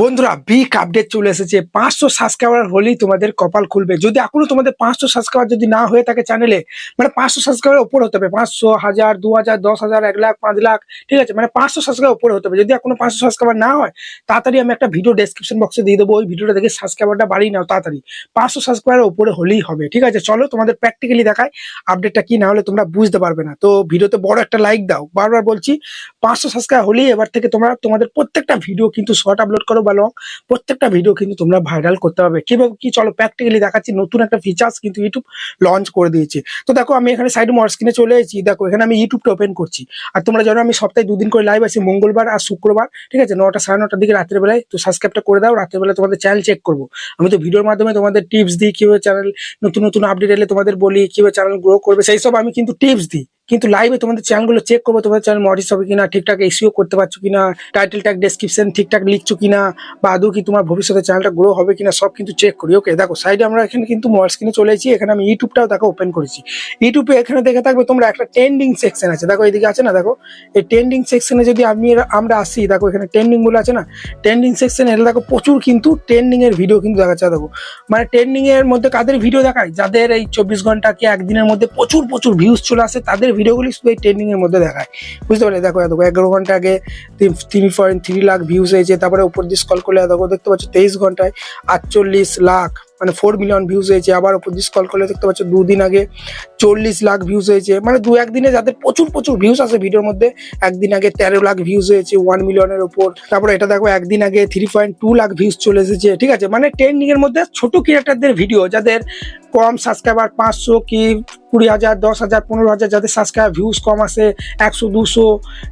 বন্ধুরা big update চলে এসেছে। পাঁচশো সাবস্ক্রাইবার হলেই তোমাদের কপাল খুলবে। যদি এখনও তোমাদের পাঁচশো সাবস্ক্রাইবার যদি না হয়ে থাকে চ্যানেলে মানে পাঁচশো সাবস্ক্রাইবার উপর হতে হবে। পাঁচশো হাজার, দু হাজার, দশ হাজার, এক লাখ, পাঁচ লাখ, ঠিক আছে? মানে পাঁচশো সাবস্ক্রাইবার উপরে হতে হবে। যদি এখনও পাঁচশো সাবস্ক্রাইবার না হয়, তাড়াতাড়ি আমি একটা ভিডিও ডেসক্রিপশন বক্সে দিয়ে দেবো। ওই ভিডিওটা দেখে সাবস্ক্রাইবারটা বাড়িয়ে নাও তাড়াতাড়ি। পাঁচশো সাবস্ক্রাইবার উপরে হলেই হবে, ঠিক আছে? চলো তোমাদের প্র্যাকটিক্যালি দেখায় আপডেটটা কি, না হলে তোমরা বুঝতে পারবে না। তো ভিডিওতে বড় একটা লাইক দাও। বারবার বলছি, পাঁচশো সাবস্ক্রাইব হলেই এবার থেকে তোমরা, তোমাদের প্রত্যেকটা ভিডিও কিন্তু শর্ট আপলোড করো। বা লং প্রত্যেকটা ভিডিও কিন্তু তোমরা ভাইরাল করতে হবে কীভাবে কি চলো প্র্যাকটিক্যালি দেখাচ্ছি, নতুন একটা ফিচার্স কিন্তু ইউটিউব লঞ্চ করে দিয়েছে। তো দেখো, আমি এখানে সাইড স্ক্রিনে চলে এসেছি। দেখো, এখানে আমি ইউটিউবটা ওপেন করছি। আর তোমরা জানো, আমি সপ্তাহে দুদিন করে লাইভ আছি, মঙ্গলবার আর শুক্রবার, ঠিক আছে? নটা সাড়ে নটার দিকে রাত্রের বেলায়, তো সাবস্ক্রাইবটা করে দাও রাত্রের বেলায় তোমাদের চ্যানেল চেক করব। আমি তো ভিডিওর মাধ্যমে তোমাদের টিপস দিই, কীভাবে চ্যানেল নতুন নতুন আপডেট এলে তোমাদের বলি, কীভাবে চ্যানেল গ্রো করবে, সেই সব আমি কিন্তু টিপস দিই। কিন্তু লাইভে তোমাদের চ্যানেলগুলো চেক করব, তোমাদের চ্যানেল মডিস হবে কিনা, ঠিকঠাক এসিও করতে পারছ কিনা টাইটেল ট্যাগ ডেসক্রিপশন ঠিকঠাক লিখছো কিনা, বা আদৌ কি তোমার ভবিষ্যতে চ্যানেলটা গ্রো হবে কিনা, সব কিন্তু চেক করি ওকে দেখো সাইডে আমরা এখানে কিন্তু মোবাইল স্ক্রিনে চলে এসেছি, এখানে আমি ইউটিউবটাও দেখো ওপেন করেছি। ইউটিউবে এখানে দেখে থাকবে তোমরা একটা ট্রেন্ডিং সেকশন আছে, দেখো এদিকে আছে না, দেখো? এই ট্রেন্ডিং সেকশনে যদি আমি আমরা আসি, দেখো এখানে ট্রেন্ডিং বলে আছে না? ট্রেন্ডিং সেকশন এটা দেখো প্রচুর কিন্তু ট্রেন্ডিং এর ভিডিও কিন্তু দেখাচ্ছে, দেখো। মানে ট্রেন্ডিং এর মধ্যে কাদের ভিডিও দেখায়? যাদের এই চব্বিশ ঘণ্টা কি একদিনের মধ্যে প্রচুর প্রচুর ভিউজ চলে আসে, তাদের ভিডিওগুলি শুধু এই ট্রেন্ডিং এর মধ্যে দেখায়। বুঝতে পারলে? দেখো দেখো এগারো ঘণ্টা আগে three point three lakh views হয়েছে, তারপরে উপর দিয়ে স্কল করলে দেখো, দেখতে পাচ্ছ তেইশ ঘন্টায় আটচল্লিশ লাখ মানে ফোর মিলিয়ন ভিউজ হয়েছে। আবার উপর দিয়ে স্কল করলে দেখতে পাচ্ছ দুদিন আগে চল্লিশ লাখ ভিউজ হয়েছে। মানে দু একদিনে যাদের প্রচুর প্রচুর ভিউজ আছে ভিডিওর মধ্যে, একদিন আগে তেরো লাখ ভিউজ হয়েছে ওয়ান মিলিয়নের উপর। তারপরে এটা দেখো, একদিন আগে three point two lakh views চলে এসেছে, ঠিক আছে? মানে ট্রেন্ডিং এর মধ্যে ছোট ক্রিয়েটারদের ভিডিও যাদের কম সাবস্ক্রাইবার পাঁচশো কি কুড়ি হাজার, দশ হাজার, পনেরো হাজার যাদের সাবস্ক্রাইব ভিউজ কম আসে একশো, দুশো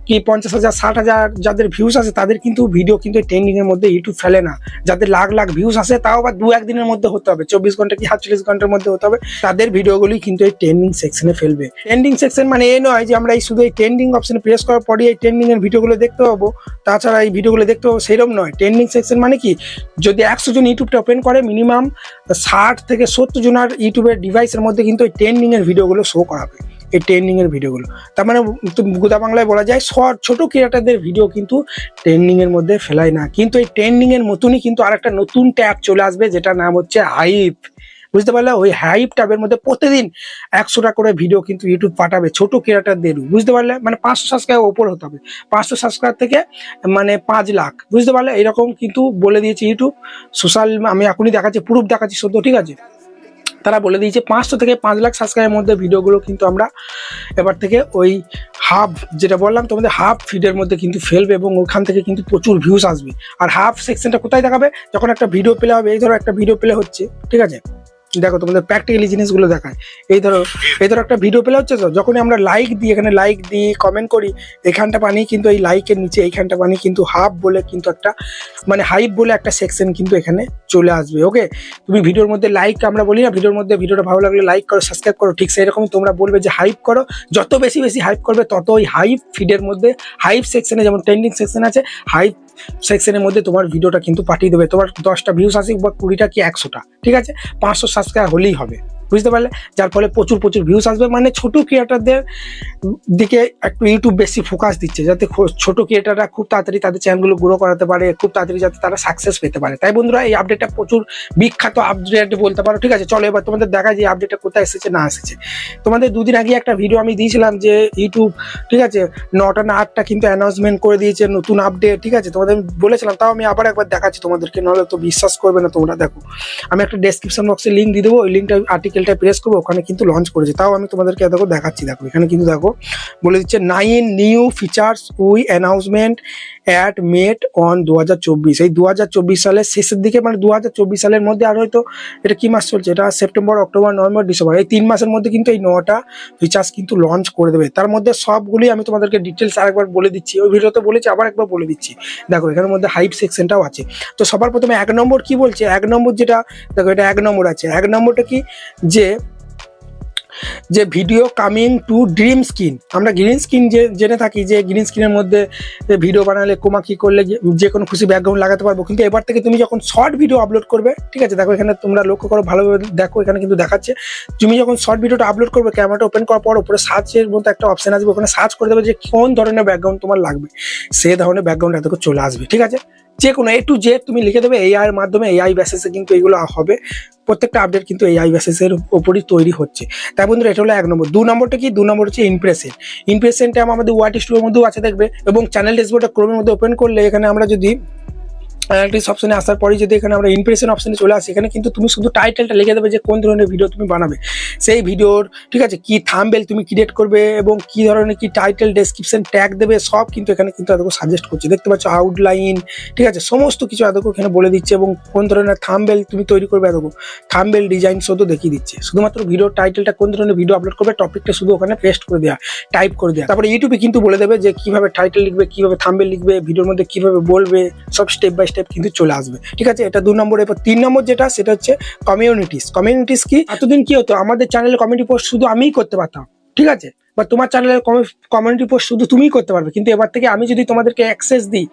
কি পঞ্চাশ হাজার, ষাট হাজার যাদের ভিউজ আছে, তাদের কিন্তু ভিডিও কিন্তু ট্রেন্ডিং এর মধ্যে ইউটিউব ফেলে না। যাদের লাখ লাখ ভিউজ আসে তাও আবার দু একদিনের মধ্যে হতে হবে, চব্বিশ ঘণ্টা কি সাতচল্লিশ ঘণ্টার মধ্যে হতে হবে, তাদের ভিডিওগুলি কিন্তু এই ট্রেন্ডিং সেকশনে ফেলবে। ট্রেন্ডিং সেকশন মানে এই নয় যে আমরা এই শুধু এই ট্রেন্ডিং অপশনে প্রেস করার পরই এই ট্রেন্ডিং এর ভিডিওগুলো দেখতে পাবো, তাছাড়া এই ভিডিওগুলো দেখতে পাবো সেরকম নয়। ট্রেন্ডিং সেকশন মানে কি? যদি একশো জন ইউটিউবটা ওপেন করে মিনিমাম ষাট থেকে সত্তর জনের ইউটিউবের ডিভাইসের মধ্যে কিন্তু এই ট্রেন্ডিং এর ভিডিওগুলো শো করাবে, এই ট্রেন্ডিংয়ের ভিডিওগুলো। তার মানে গোদা বাংলায় বলা যায় শর্ট ছোট ক্রিয়েটারদের ভিডিও কিন্তু ট্রেন্ডিংয়ের মধ্যে ফেলায় না। কিন্তু এই ট্রেন্ডিংয়ের মতনই কিন্তু আরেকটা নতুন ট্যাব চলে আসবে, যেটার নাম হচ্ছে হাইপ বুঝতে পারলে ওই হাইপ ট্যাবের মধ্যে প্রতিদিন একশোটা করে ভিডিও কিন্তু ইউটিউব পাঠাবে, ছোট ক্রিয়েটারদের। বুঝতে পারলে? মানে পাঁচশো সাবস্ক্রাইব ওপর হতে হবে। পাঁচশো সাবস্ক্রাইব থেকে মানে পাঁচ লাখ। বুঝতে পারলে? এরকম কিন্তু বলে দিয়েছে ইউটিউব সোশ্যাল আমি এখনই দেখাচ্ছি প্রুফ দেখাচ্ছি সদ্য ঠিক আছে? তারা বলে দিয়েছে, পাঁচশো থেকে পাঁচ লাখ সাবস্ক্রাইবের মধ্যে ভিডিওগুলো কিন্তু আমরা এবার থেকে ওই হাফ যেটা বললাম তোমাদের হাফ ফিডের মধ্যে কিন্তু ফেলবে এবং ওখান থেকে কিন্তু প্রচুর ভিউস আসবে। আর হাফ সেকশনটা কোথায় দেখাবে? যখন একটা ভিডিও প্লে হবে, এই ধরো একটা ভিডিও প্লে হচ্ছে, ঠিক আছে? দেখো তোমাদের প্র্যাকটিক্যালি জিনিসগুলো দেখায়। এই ধরো এই ধরো একটা ভিডিও প্লে হচ্ছে তো, যখনই আমরা লাইক দিই, এখানে লাইক দিই কমেন্ট করি, এখানটা পানি কিন্তু এই লাইকের নিচে, এইখানটা পানি কিন্তু হাফ বলে কিন্তু একটা মানে হাইপ বলে একটা সেকশন কিন্তু এখানে চলে আসবে ওকে তুমি ভিডিওর মধ্যে লাইক আমরা বলি না ভিডিওর মধ্যে ভিডিওটা ভালো লাগলে লাইক করো সাবস্ক্রাইব করো, ঠিক সেই রকম তোমরা বলবে যে হাইপ করো। যত বেশি বেশি হাইপ করবে তত ওই হাইপ ফিডের মধ্যে হাইপ সেকশনে যেমন ট্রেন্ডিং সেকশন আছে হাইপ সেকশনের মধ্যে তোমার ভিডিওটা কিন্তু পাঠিয়ে দেবে। তোমার দশটা ভিউস আসুক বা কুড়িটা কি একশোটা, ঠিক আছে? পাঁচশো সাবস্ক্রাইব হলেই হবে। বুঝতে পারলে? যার ফলে প্রচুর প্রচুর ভিউস আসবে। মানে ছোট ক্রিয়েটারদের দিকে একটু ইউটিউব বেশি ফোকাস দিচ্ছে, যাতে ছোট ক্রিয়েটাররা খুব তাড়াতাড়ি তাদের চ্যানেলগুলো গ্রো করাতে পারে, খুব তাড়াতাড়ি যাতে তারা সাকসেস পেতে পারে। তাই বন্ধুরা, এই আপডেটটা প্রচুর বিখ্যাত আপডেট বলতে পারো, ঠিক আছে? চলো এবার তোমাদের দেখা যে আপডেটটা কোথায় এসেছে, না এসেছে। তোমাদের দুদিন আগে একটা ভিডিও আমি দিয়েছিলাম যে ইউটিউব ঠিক আছে? নটা না আটটা কিন্তু অ্যানাউন্সমেন্ট করে দিয়েছে, নতুন আপডেট ঠিক আছে? তোমাদের আমি বলেছিলাম, তাও আমি আবার একবার দেখাচ্ছি তোমাদেরকে নাহলে তো বিশ্বাস করবে না তোমরা, দেখো। আমি একটা ডেসক্রিপশন বক্সে লিঙ্ক দিয়ে দেবো, ওই লিঙ্কটা আর্টিকেলটা প্রেস করব, ওখানে কিন্তু লঞ্চ করেছে। তাও আমি তোমাদেরকে দেখো, দেখাচ্ছি। দেখো, এখানে কিন্তু দেখো, বলে দিচ্ছে nine new features we announcement at made on দু হাজার চব্বিশ। এই দু হাজার চব্বিশ সালের শেষের দিকে মানে দু হাজার চব্বিশ সালের মধ্যে আর হয়তো এটা কি মাস চলছে? এটা সেপ্টেম্বর, অক্টোবর, নভেম্বর, ডিসেম্বর। এই তিন মাসের মধ্যে কিন্তু এই নটা ফিচার্স কিন্তু লঞ্চ করে দেবে। তার মধ্যে সবগুলি আমি তোমাদেরকে ডিটেলস আরেকবার বলে দিচ্ছি। ওই ভিডিওতে বলেছি, আবার একবার বলে দিচ্ছি। দেখো, এখানের মধ্যে হাইপ সেকশনটাও আছে। তো সবার প্রথমে এক নম্বর কি বলছে? এক নম্বর যেটা, দেখো, এটা এক নম্বর আছে। এক নম্বরটা কি? যে যে video coming to dream screen আমরা গ্রিন স্ক্রিন যে, জেনে থাকি যে গ্রিন স্ক্রিনের মধ্যে ভিডিও বানালে কোমা কি করলে যে- কোনো খুশি ব্যাকগ্রাউন্ড লাগাতে পারব। কিন্তু এবার থেকে তুমি যখন শর্ট ভিডিও আপলোড করবে, ঠিক আছে? দেখো এখানে তোমরা লক্ষ্য করো, ভালোভাবে দেখো, এখানে কিন্তু দেখাচ্ছে। তুমি যখন শর্ট ভিডিওটা আপলোড করবে ক্যামেরাটা ওপেন করার পর উপরে সার্চের মতো একটা অপশন আসবে। ওখানে সার্চ করে দেবে যে কোন ধরনের ব্যাকগ্রাউন্ড তোমার লাগবে। সেই ধরনের ব্যাকগ্রাউন্ড এত চলে আসবে, ঠিক আছে? যে কোনো এ টু জেড তুমি লিখে দেবে এআই এর মাধ্যমে এআই বেসিসে কিন্তু এগুলো হবে। প্রত্যেকটা আপডেট কিন্তু এআই বেসিসের ওপরই তৈরি হচ্ছে। তাই বন্ধুরা, এটা হলো এক নম্বর। দু নম্বরটা কি? দু নম্বর হচ্ছে ইমপ্রেশন ইমপ্রেশনটা আমাদের ওয়াট স্টুডিওর মধ্যেও আছে দেখবে এবং চ্যানেল ডেসবোর্ডটা ক্রোমের মধ্যে ওপেন করলে এখানে আমরা যদি অ্যানালিটিক্স অপশনে আসার পরে যদি এখানে আমরা ইমপ্রেশন অপশনে চলে আসি, এখানে কিন্তু তুমি শুধু টাইটেলটা লিখে দেবে যে কোন ধরনের ভিডিও তুমি বানাবে। সেই ভিডিওর ঠিক আছে, কি থাম্বেল তুমি ক্রিয়েট করবে এবং কি ধরনের কি টাইটেল ডেসক্রিপশন ট্যাগ দেবে, সব কিন্তু এখানে কিন্তু এতকে সাজেস্ট করছে। দেখতে পাচ্ছ আউটলাইন ঠিক আছে, সমস্ত কিছু এতকে এখানে বলে দিচ্ছে এবং কোন ধরনের থাম্বেল তুমি তৈরি করবে এতকে থাম্বেল ডিজাইন শুধু দেখিয়ে দিচ্ছে। শুধুমাত্র ভিডিও টাইটেলটা কোন ধরনের ভিডিও আপলোড করবে টপিকটা শুধু ওখানে পেস্ট করে দেওয়া টাইপ করে দেওয়া তারপরে ইউটিউবে কিন্তু বলে দেবে যে কীভাবে টাইটেল লিখবে, কীভাবে থামবেল লিখবে ভিডিওর মধ্যে কীভাবে বলবে, সব স্টেপ বাই স্টেপ কিন্তু চলে আসবে। ঠিক আছে? এটা দু নম্বর। এরপর তিন নম্বর যেটা, সেটা হচ্ছে কমিউনিটিস কমিউনিটিস কি? এতদিন কি হতো? আমাদের চ্যানেলে কমিউনিটি পোস্ট শুধু আমিই করতে পারতাম। ঠিক আছে? বা তোমার চ্যানেলের কমিউনিটি পোস্ট শুধু তুমিই করতে পারবে। কিন্তু এবার থেকে আমি যদি তোমাদেরকে অ্যাক্সেস দিই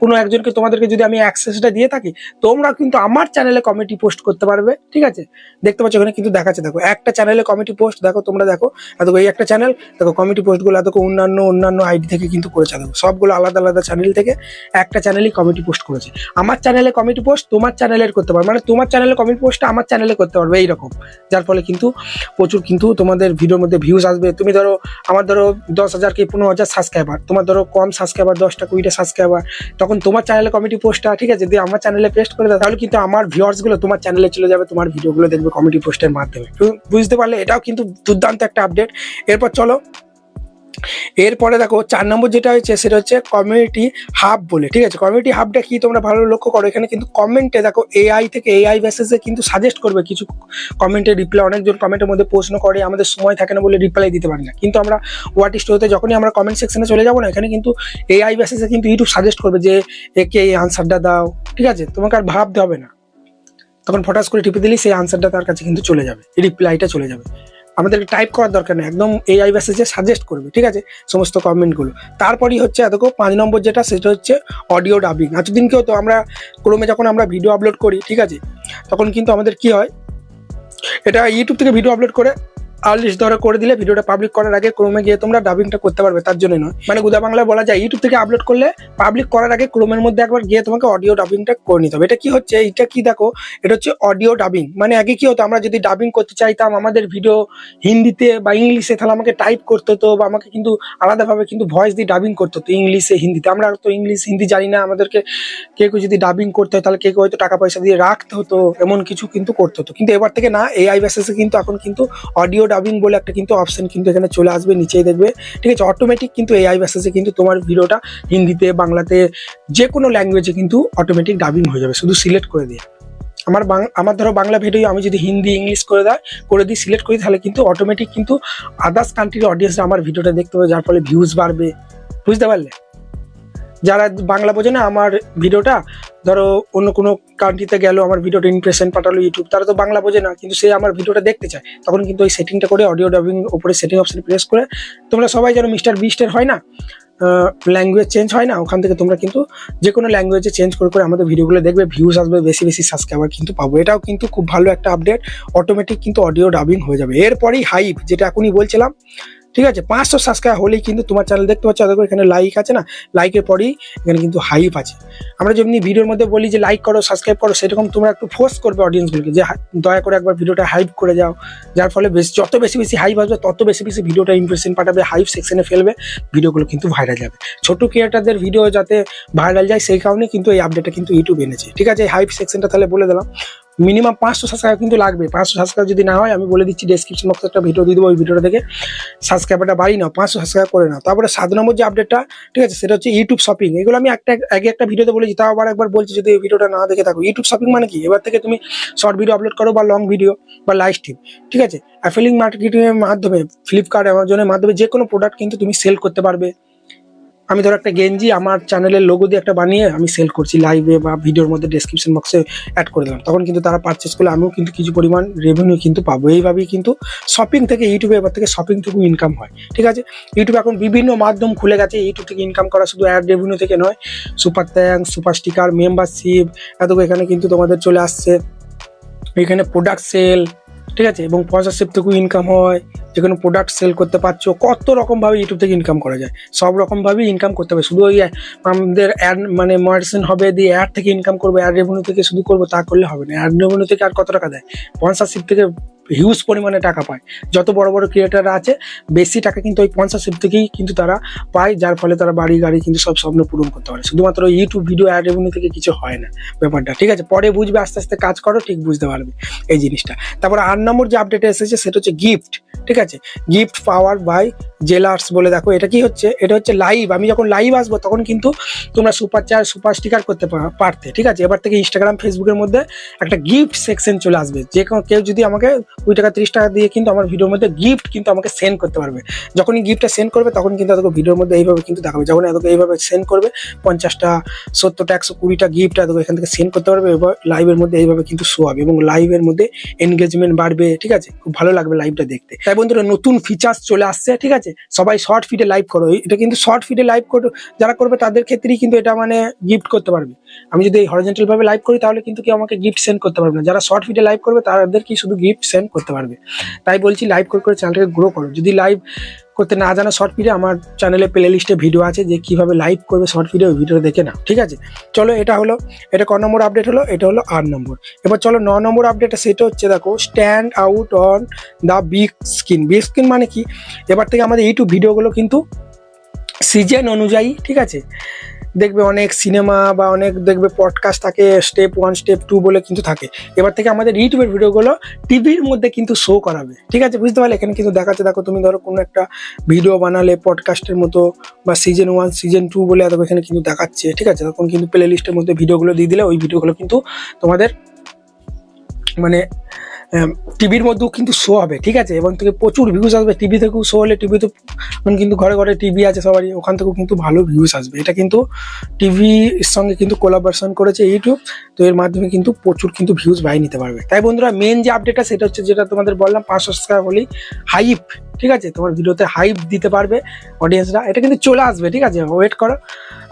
কোনো একজনকে তোমাদেরকে যদি আমি অ্যাক্সেসটা দিয়ে থাকি, তোমরা কিন্তু আমার চ্যানেলে কমিটি পোস্ট করতে পারবে, ঠিক আছে? দেখতে পাচ্ছ ওখানে কিন্তু দেখাচ্ছে, দেখো, একটা চ্যানেলে কমিটি পোস্ট দেখো, তোমরা দেখো দেখো, এই একটা চ্যানেল দেখো কমিটি পোস্টগুলো দেখো, অন্যান্য অন্যান্য আইডি থেকে কিন্তু করেছে, দেখো, সবগুলো আলাদা আলাদা চ্যানেল থেকে একটা চ্যানেলই কমিটি পোস্ট করেছে। আমার চ্যানেলে কমিটি পোস্ট তোমার চ্যানেলের করতে পারবে মানে তোমার চ্যানেলে কমিটি পোস্টটা আমার চ্যানেলে করতে পারবে, এইরকম। যার ফলে কিন্তু প্রচুর কিন্তু তোমাদের ভিডিওর মধ্যে ভিউজ আসবে। তুমি ধরো, আমার ধরো দশ হাজার কি পনেরো হাজার সাবস্ক্রাইবার তোমার ধরো কম সাবস্ক্রাইবার দশটা, কুড়িটা সাবস্ক্রাইবার তখন তোমার চ্যানেলে কমিটি পোস্টটা ঠিক আছে, যদি আমার চ্যানেলে পেস্ট করে দাও, তাহলে কিন্তু আমার ভিউয়ার্সগুলো তোমার চ্যানেলে চলে যাবে, তোমার ভিডিওগুলো দেখবে কমিটি পোস্টের মাধ্যমে। বুঝতে পারলে এটাও কিন্তু দুর্দান্ত একটা আপডেট এরপর চলো এরপরে দেখো, চার নম্বর যেটা হয়েছে, সেটা হচ্ছে কমিউনিটি হাব বলে, ঠিক আছে? কমিউনিটি হাবটা কি তোমরা ভালো লক্ষ্য করো? এখানে কিন্তু কমেন্টে দেখো এআই থেকে এআই বেসিসে কিন্তু সাজেস্ট করবে কিছু কমেন্টে রিপ্লাই অনেকজন কমেন্টের মধ্যে প্রশ্ন করে, আমাদের সময় থাকে না বলে রিপ্লাই দিতে পারি না। কিন্তু আমরা হোয়াট স্টোরিতে যখনই আমরা কমেন্ট সেকশনে চলে যাব না, এখানে কিন্তু এআই বেসিসে কিন্তু ইউটিউব সাজেস্ট করবে যে, একে এই আনসারটা দাও, ঠিক আছে? তোমাকে আর ভাবতে হবে না। তখন ফটাস করে টিপে দিলেই সেই আনসারটা তার কাছে কিন্তু চলে যাবে রিপ্লাইটা চলে যাবে। আমাদেরকে টাইপ করার দরকার নেই। একদম এআই মেসেজে সাজেস্ট করবে, ঠিক আছে? সমস্ত কমেন্টগুলো তারপরই হচ্ছে এত পাঁচ নম্বর যেটা, সেটা হচ্ছে অডিও ডাবিং এতদিন কেউ তো আমরা ক্রমে যখন আমরা ভিডিও আপলোড করি, ঠিক আছে? তখন কিন্তু আমাদের কি হয়? এটা ইউটিউব থেকে ভিডিও আপলোড করে আর্লিশ ধরে করে দিলে ভিডিওটা পাবলিক করার আগে ক্রমে গিয়ে তোমরা ডাবিংটা করতে পারবে, তার জন্য নয়। মানে গুদা বাংলায় বলা যায় ইউটিউব থেকে আপলোড করলে পাবলিক করার আগে ক্রোমের মধ্যে একবার গিয়ে তোমাকে অডিও ডাবিংটা করে নিতে হবে। এটা কি হচ্ছে? এটা কি দেখো? এটা হচ্ছে অডিও ডাবিং মানে আগে কি হতো? আমরা যদি ডাবিং করতে চাইতাম, আমাদের ভিডিও হিন্দিতে বা ইংলিশে তাহলে আমাকে টাইপ করতে হতো বা আমাকে কিন্তু আলাদাভাবে কিন্তু ভয়েস দিয়ে ডাবিং করতে হতো ইংলিশে, হিন্দিতে। আমরা তো ইংলিশ, হিন্দি জানি না, আমাদেরকে কেউ কেউ যদি ডাবিং করতে হয়, তাহলে কেউ হয়তো টাকা পয়সা দিয়ে রাখতে হতো, এমন কিছু কিন্তু করতে হতো। কিন্তু এবার থেকে না এআই বেসিসে কিন্তু এখন কিন্তু অডিও ডাবিং বলে একটা কিন্তু অপশান কিন্তু এখানে চলে আসবে, নিচেই দেখবে। ঠিক আছে অটোমেটিক কিন্তু এআই বেসিসে কিন্তু তোমার ভিডিওটা হিন্দিতে, বাংলাতে, যে কোনো ল্যাঙ্গুয়েজে কিন্তু অটোমেটিক ডাবিং হয়ে যাবে। শুধু সিলেক্ট করে দিয়ে। আমার আমার ধরো বাংলা ভিডিও আমি যদি হিন্দি, ইংলিশ করে দেয়, করে দিই সিলেক্ট করি, তাহলে কিন্তু অটোমেটিক কিন্তু আদার্স কান্ট্রির অডিয়েন্সরা আমার ভিডিওটা দেখতে পাবে, যার ফলে ভিউজ বাড়বে। বুঝতে পারলে? যারা বাংলা বোঝে না, আমার ভিডিওটা ধরো অন্য কোনো কান্ট্রিতে গেল, আমার ভিডিওটা ইমপ্রেশন পাঠালো ইউটিউব তারা তো বাংলা বোঝে না, কিন্তু সে আমার ভিডিওটা দেখতে চায়। তখন কিন্তু ওই সেটিংটা করে অডিও ডাবিং উপরে সেটিং অপশন প্রেস করে, তোমরা সবাই যেন মিস্টার বিস্টের হয় না? ল্যাঙ্গুয়েজ চেঞ্জ হয় না? ওখান থেকে তোমরা কিন্তু যে কোনো ল্যাঙ্গুয়েজে চেঞ্জ করে করে আমাদের ভিডিওগুলো দেখবে ভিউজ আসবে, বেশি বেশি সাবস্ক্রাইবার কিন্তু পাবো। এটাও কিন্তু খুব ভালো একটা আপডেট অটোমেটিক কিন্তু অডিও ডাবিং হয়ে যাবে। এরপরেই হাইপ যেটা এখনই বলছিলাম ঠিক আছে? পাঁচশো সাবস্ক্রাইব হলেই কিন্তু তোমার চ্যানেল দেখতে পাচ্ছ, দেখো এখানে লাইক আছে না? লাইকের পরেই এখানে কিন্তু হাইপ আছে। আমরা যেমনি ভিডিওর মধ্যে বলি যে লাইক করো সাবস্ক্রাইব করো, সেরকম তোমরা একটু ফোর্স করবে অডিয়েন্সগুলোকে যে দয়া করে একবার ভিডিওটা হাইপ করে যাও। যার ফলে বেশি, যত বেশি বেশি হাইপ আসবে, তত বেশি বেশি ভিডিওটা ইমপ্রেশন পাঠাবে হাইপ সেকশনে ফেলবে, ভিডিওগুলো কিন্তু ভাইরাল যাবে। ছোট ক্রিয়েটারদের ভিডিও যাতে ভাইরাল যায়, সেই কারণে কিন্তু এই আপডেটটা কিন্তু ইউটিউব এনেছে। ঠিক আছে? হাইপ সেকশনটা তাহলে বলে দিলাম। মিনিমাম পাঁচশো সাবস্ক্রাইব কিন্তু লাগবে। পাঁচশো সাবস্ক্রাইব যদি না হয়, আমি বলে দিচ্ছি ডেসক্রিপশন বক্সে একটা ভিডিও দিয়ে দেবো, ওই ভিডিওটা থেকে সাবস্ক্রাইবারটা বাড়ি নাও, পাঁচশো সাবস্ক্রাইব করে নাও। তারপরে সাত নম্বর যে আপডেটটা ঠিক আছে, সেটা হচ্ছে ইউটিউব শপিং এগুলো আমি একটা, আগে একটা ভিডিওতে বলেছি, তাও আবার একবার বলছি, যদি এই ভিডিওটা না দেখে থাকো। ইউটিউব শপিং মানে কি? এবার থেকে তুমি শর্ট ভিডিও আপলোড করো বা লং ভিডিও বা লাইভ স্ট্রিম ঠিক আছে? অ্যাফেলিং মার্কেটিংয়ের মাধ্যমে ফ্লিপকার্ট অ্যামাজনের মাধ্যমে যে কোনো প্রোডাক্ট কিন্তু তুমি সেল করতে পারবে। আমি ধরো একটা গেঞ্জি আমার চ্যানেলের লোগো দিয়ে একটা বানিয়ে আমি সেল করছি লাইভে বা ভিডিওর মধ্যে ডেসক্রিপশন বক্সে অ্যাড করে দিলাম। তখন কিন্তু তারা পারচেস করলে আমিও কিন্তু কিছু পরিমাণ রেভিনিউ কিন্তু পাবো। এইভাবেই কিন্তু শপিং থেকে ইউটিউবে এবার থেকে শপিং থেকে ইনকাম হয়। ঠিক আছে? ইউটিউবে এখন বিভিন্ন মাধ্যম খুলে গেছে। ইউটিউব থেকে ইনকাম করা শুধু অ্যাড রেভিনিউ থেকে নয়। Super thank super sticker membership এত এখানে কিন্তু তোমাদের চলে আসছে। এখানে প্রোডাক্ট সেল ঠিক আছে? এবং স্পন্সরশিপ থেকেও ইনকাম হয় যে কোনো প্রোডাক্ট সেল করতে পারছ, কত রকমভাবে ইউটিউব থেকে ইনকাম করা যায়। সব রকমভাবেই ইনকাম করতে হবে। শুধু ওই আমাদের অ্যাড মানে মার্জিন হবে, দিয়ে অ্যাড থেকে ইনকাম করব অ্যাড রেভিনিউ থেকে শুধু করব, তা করলে হবে না। অ্যাড রেভিনিউ থেকে আর কত টাকা দেয়? স্পন্সরশিপ থেকে হিউজ পরিমাণে টাকা পায়। যত বড় বড় ক্রিয়েটাররা আছে, বেশি টাকা কিন্তু ওই পঞ্চাশ স্পন্সরশিপ থেকেই কিন্তু তারা পায়, যার ফলে তারা বাড়ি গাড়ি কিন্তু সব স্বপ্ন পূরণ করতে পারে। শুধুমাত্র ইউটিউব ভিডিও অ্যাড রেভিনিউ থেকে কিছু হয় না ব্যাপারটা। ঠিক আছে, পরে বুঝবে, আস্তে আস্তে কাজ করো, ঠিক বুঝতে পারবে এই জিনিসটা। তারপরে আট নম্বর যে আপডেট এসেছে, সেটা হচ্ছে গিফট ঠিক আছে? গিফট পাওয়ার বাই জেলার্স বলে দেখো, এটা কি হচ্ছে? এটা হচ্ছে লাইভ আমি যখন লাইভ আসব, তখন কিন্তু তোমরা সুপার চার সুপার স্টিকার করতে পারতে। ঠিক আছে? এবার থেকে ইনস্টাগ্রাম ফেসবুকের মধ্যে একটা গিফট সেকশন চলে আসবে। যে কেউ যদি আমাকে কুড়ি টাকা, তিরিশ টাকা দিয়ে কিন্তু আমার ভিডিওর মধ্যে গিফট কিন্তু আমাকে সেন্ড করতে পারবে। যখনই গিফটটা সেন্ড করবে, তখন কিন্তু তোকে ভিডিওর মধ্যে এইভাবে কিন্তু দেখাবে। যখন তোকে এইভাবে সেন্ড করবে পঞ্চাশটা সত্তরটা একশো কুড়িটা গিফট তোকে এখান থেকে সেন্ড করতে পারবে এবার লাইভের মধ্যে এইভাবে কিন্তু শো হবে এবং লাইভের মধ্যে এনগেজমেন্ট বাড়বে, ঠিক আছে? খুব ভালো লাগবে লাইভটা দেখতে। তাই বন্ধুরা, নতুন ফিচার্স চলে আসছে, ঠিক আছে? সবাই শর্ট ফিডে লাইভ করো। এটা কিন্তু শর্ট ফিডে লাইভ করো, যারা করবে তাদের ক্ষেত্রেই কিন্তু এটা মানে গিফট করতে পারবে। আমি যদি হরিজেন্টাল ভাবে লাইভ করি, তাহলে কিন্তু কেউ আমাকে গিফট সেন্ড করতে পারবে না। যারা শর্ট ফিডে লাইভ করবে তাদের কি শুধু গিফট সেন্ড করতে পারবে। তাই বলছি লাইভ করে করে চ্যানেলটাকে গ্রো করো। যদি লাইভ করতে না জানো শর্ট ভিডিও আমার চ্যানেলে প্লে লিস্টে ভিডিও আছে যে কীভাবে লাইভ করবে শর্ট ভিডিও ভিডিওটা দেখে নাও, ঠিক আছে? চলো, এটা হলো, এটা ক নম্বর আপডেট হলো? এটা হলো আট নম্বর। এবার চলো, ন নম্বর আপডেট সেটা হচ্ছে, দেখো stand out on the big screen big screen মানে কি? এবার থেকে আমাদের ইউটিউব ভিডিওগুলো কিন্তু সিজন অনুযায়ী, ঠিক আছে? দেখবে অনেক সিনেমা বা অনেক দেখবে পডকাস্ট থাকে স্টেপ ওয়ান স্টেপ টু বলে কিন্তু থাকে। এবার থেকে আমাদের ইউটিউবের ভিডিওগুলো টিভির মধ্যে কিন্তু শো করাবে। ঠিক আছে? বুঝতে পারলে? এখানে কিন্তু দেখাচ্ছে, দেখো তুমি ধরো কোনো একটা ভিডিও বানালে পডকাস্টের মতো বা সিজন ওয়ান সিজন টু বলে দেখো এখানে কিন্তু দেখাচ্ছে। ঠিক আছে? তখন কিন্তু প্লে লিস্টের মধ্যে ভিডিওগুলো দিয়ে দিলে ওই ভিডিওগুলো কিন্তু তোমাদের মানে টিভির মধ্যেও কিন্তু শো হবে, ঠিক আছে? এবং থেকে প্রচুর ভিউজ আসবে। টিভি থেকেও শো হলে টিভিতে এখন কিন্তু ঘরে ঘরে টিভি আছে সবারই, ওখান থেকেও কিন্তু ভালো ভিউজ আসবে। এটা কিন্তু টিভির সঙ্গে কিন্তু কোলাবারেশন করেছে ইউটিউব তো এর মাধ্যমে কিন্তু প্রচুর কিন্তু ভিউজ বাই নিতে পারবে। তাই বন্ধুরা মেন যে আপডেটটা সেটা হচ্ছে যেটা তোমাদের বললাম পাঁচশো সাবস্ক্রাইব হলেই হাইপ ঠিক আছে? তোমার ভিডিওতে হাইপ দিতে পারবে অডিয়েন্সরা এটা কিন্তু চলে আসবে, ঠিক আছে? ওয়েট করো।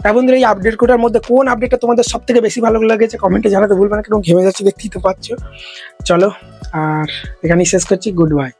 তাই বন্ধুরা, এই আপডেট কোটার মধ্যে কোন আপডেটটা তোমাদের সব থেকে বেশি ভালো লেগেছে কমেন্টে জানাতে ভুলবে না, কেন ঘেমে যাচ্ছে, দেখতেই তো পাচ্ছ। চলো, আর এখানেই শেষ করছি গুড বাই